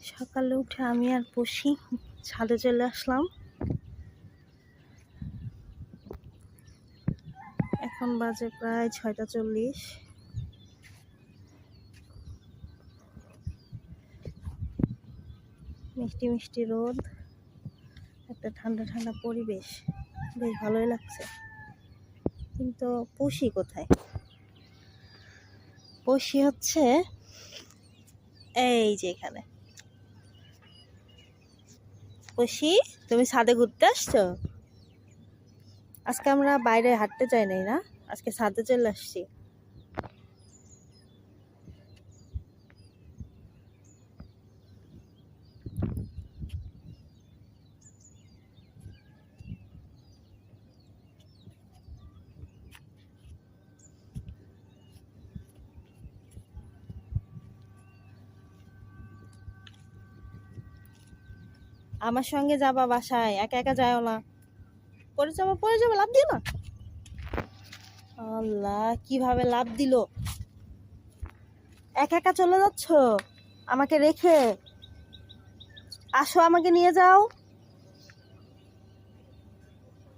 সকালে উঠে আমি আর পুষি ছাদে চলে আসলাম। এখন বাজে প্রায় ছয়টা চল্লিশ। মিষ্টি মিষ্টি রোদ, একটা ঠান্ডা ঠান্ডা পরিবেশ, বেশ ভালোই লাগছে। কিন্তু পুষি কোথায়? পুষি হচ্ছে এই যে এখানে। পুষি তুমি ছাদে ঘুরতে আসছো? আজকে আমরা বাইরে হাঁটতে যাই নাই না? আজকে ছাদে চলে আসছি। আমার সঙ্গে যাবা বাসায়, একা একা যাও না। পড়ে যাব পড়ে যাব, লাভ দিও না। আল্লাহ, কীভাবে লাভ দিল? একা একা চলে যাচ্ছ? আমাকে রেখে? আসো আমাকে নিয়ে যাও।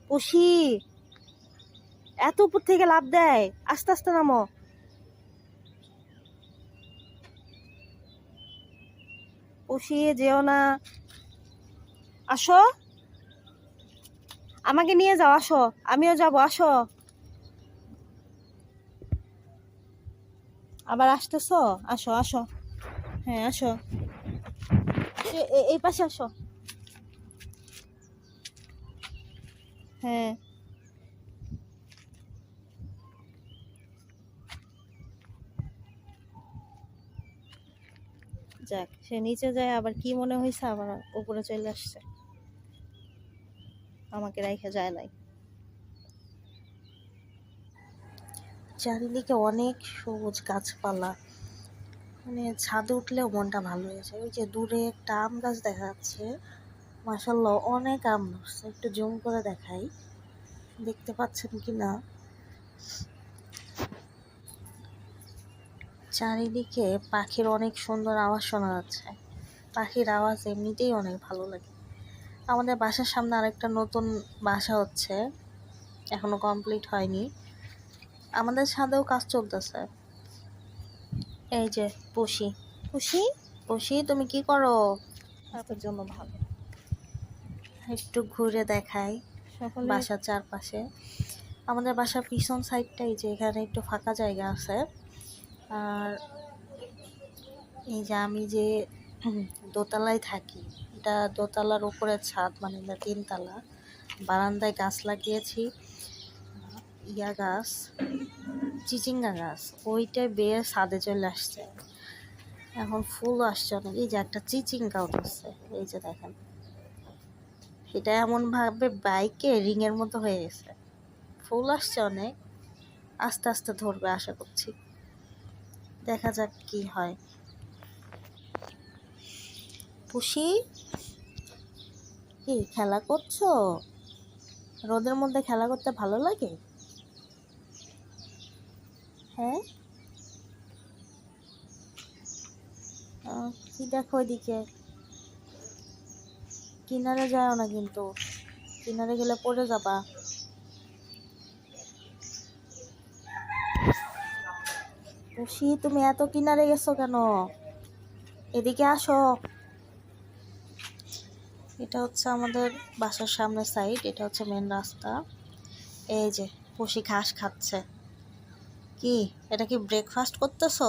পুষি এত উপর থেকে লাভ দেয়। আস্তে আস্তে নামো। পুষিয়ে যেও না। আসো। আমাকে নিয়ে যাও, আসো। আমিও যাব, আসো। আবার আসতেছো? আসো আসো। হ্যাঁ আসো। এই পাশে আসো। হ্যাঁ। যাক, সে নিচে যায়, আবার কি মনে হয়েছে আবার উপরে চলে আসছে। আমাকে যায় নাই। চারিদিকে অনেক সবুজ গাছপালা। মানে ছাদে উঠলেও মনটা ভালো হয়ে যায়। ওই যে দূরে একটা আম গাছ দেখা যাচ্ছে। মাসাল্লাহ অনেক আম ধরছে। একটু জুম করে দেখাই। দেখতে পাচ্ছেন কি না চারিদিকে পাখির অনেক সুন্দর আওয়াজ শোনা যাচ্ছে। পাখির আওয়াজ এমনিতেই অনেক ভালো লাগে। আমাদের বাসার সামনে আরেকটা নতুন বাসা হচ্ছে। এখনও কমপ্লিট হয়নি। আমাদের ছাদেও কাজ চলতেছে। এই যে পুষি পুষি পুষি তুমি কি করো? তার জন্য ভালো। একটু ঘুরে দেখাই বাসার চারপাশে। আমাদের বাসার পিছন সাইডটাই যে এখানে একটু ফাঁকা জায়গা আছে। আর এই যে আমি যে দোতলায় থাকি এটা দোতলার উপরে ছাদ মানে এটা তিনতলা। বারান্দায় গাছ লাগিয়েছি। ইয়া গাছ, চিচিঙ্গা গাছ, ওইটাই বেয়ে ছাদে চলে আসছে। এখন ফুল আসছে অনেক। এই যে একটা চিচিঙ্গা উঠেছে, এই যে দেখেন। এটা এমন ভাবে বাইকে রিংয়ের মতো হয়ে গেছে। ফুল আসছে অনেক। আস্তে আস্তে ধরবে আশা করছি। দেখা যাক কি হয়। পুষি। কি, খেলা করছ? রোদের মধ্যে খেলা করতে ভালো লাগে? হ্যাঁ? কি দেখো ওইদিকে কিনারে যাও না কিন্তু। কিনারে গেলে পড়ে যাবা। তুমি এত কিনারে গেছো কেন? এদিকে আসো। এটা হচ্ছে আমাদের বাসার সামনে সাইড এটা হচ্ছে মেন রাস্তা। এই যে পশি ঘাস খাচ্ছে। কি? এটা কি ব্রেকফাস্ট করতেছো?